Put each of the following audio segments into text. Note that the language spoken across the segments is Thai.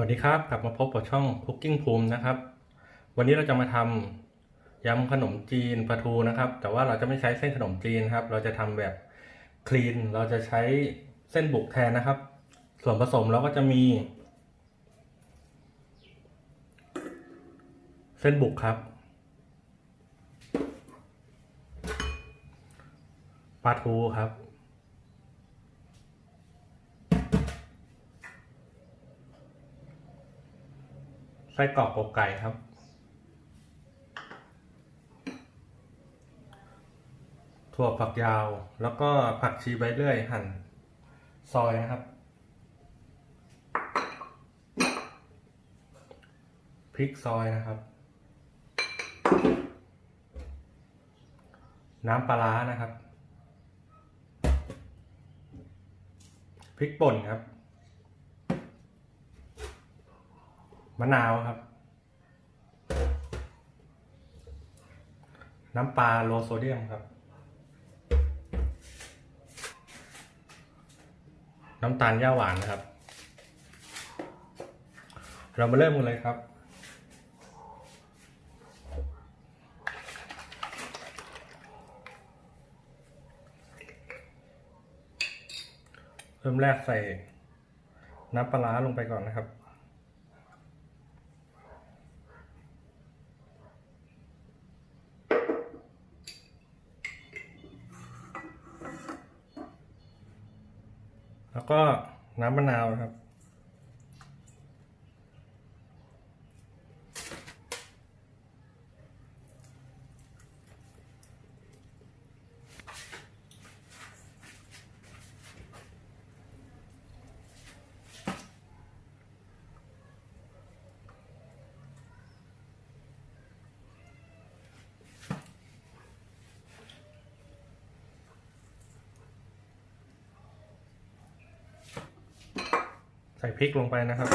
วัสดีครับ กลับมาพบกับช่อง Cooking ภูมินะครับ วันนี้เราจะมาทำยำขนมจีนปลาทูนะครับ แต่ว่าเราจะไม่ใช้เส้นขนมจีนครับ เราจะทำแบบคลีน เราจะใช้เส้นบุกแทนนะครับ ส่วนผสมเราก็จะมี เส้นบุกครับ ปลาทูครับ ไส้กรอกอกไก่ครับ ถั่วฝักยาว แล้วก็ผักชีใบเลื่อยหั่นซอยนะครับ พริกซอยนะครับ น้ำปลาร้านะครับ พริกป่นครับ มะนาวครับ น้ำปลาโลโซเดียมครับ น้ำตาลย่าหวานนะครับ เรามาเริ่มกันเลยครับเริ่มแรกใส่น้ำปลาลงไปก่อนนะครับ แล้วก็น้ำมะนาวนะครับ ส่พริกลงไปนะครับ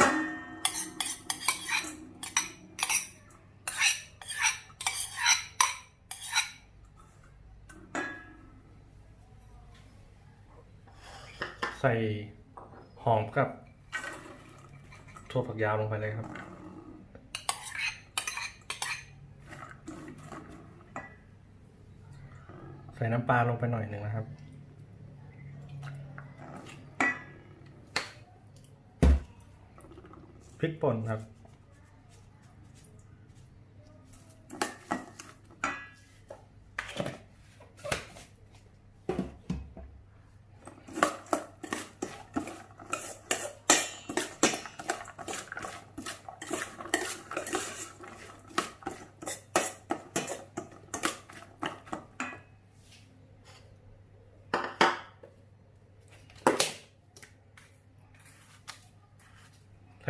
ใส่หอมกับถั่วฝักยาวลงไปเลยครับ ใส่น้ำปลาลงไปหน่อยหนึ่งนะครับ พริกป่นครับ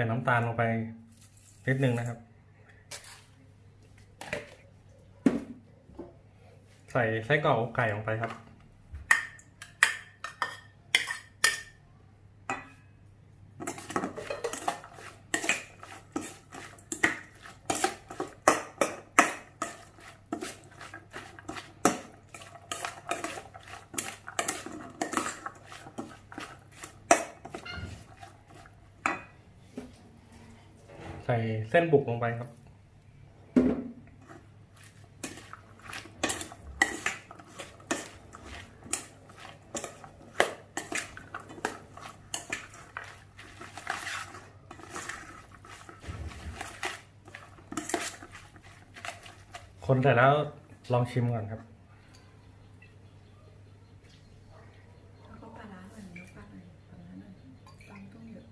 ส่น้ำตาลลงไปนิดนึงนะครับ ใส่ไส้กรอกอกไก่ลงไปครับ ส่เส้นบุกลงไปครับ คนเสร็จแล้วลองชิมก่อนครับ แล้วก็ปลาร้าหน่อยน้ำปลาหน่อยปลาร้าหน่อยตำต้องเยอะ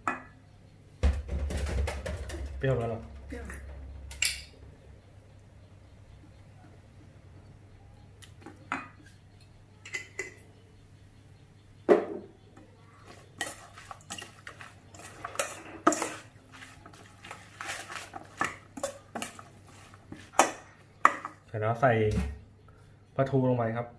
เปรี้ยวแล้วหรอเปรี้ยวเสร็จแล้วใส่ปลาทูลงไปครับ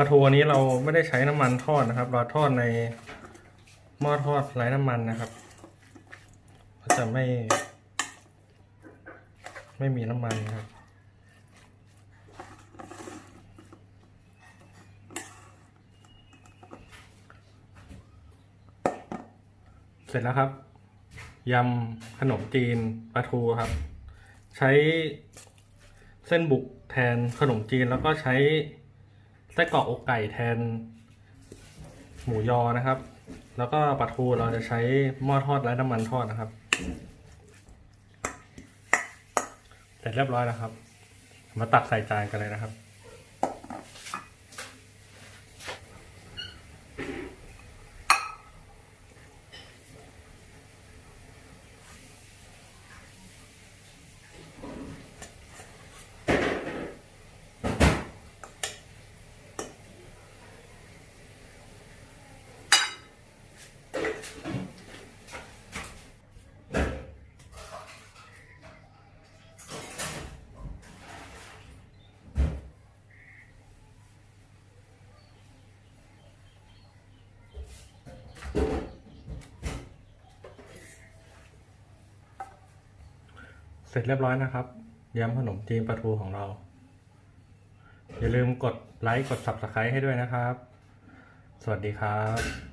ลาลาทูอันนี้เราไม่ได้ใช้น้ำมันทอดนะครับ เราทอดในหม้อทอดไร้น้ำมันนะครับก็จะไม่ ไม่มีน้ำมันนะครับเสร็จแล้วครับยำขนมจีนปลาทูครับ ใช้เส้นบุกแทนขนมจีนแล้วก็ใช้ ส้กรอกอกไก่แทน หมูยอนะครับ แล้วก็ปลาทูเราจะใช้หม้อทอดไร้น้ำมันทอดนะครับ เสร็จเรียบร้อยแล้วครับ มาตักใส่จานกันเลยนะครับ เสร็จเรียบร้อยนะครับยำขนมจีนปลาทูของเรา อย่าลืมกดไลค์กด subscribe ให้ด้วยนะครับ สวัสดีครับ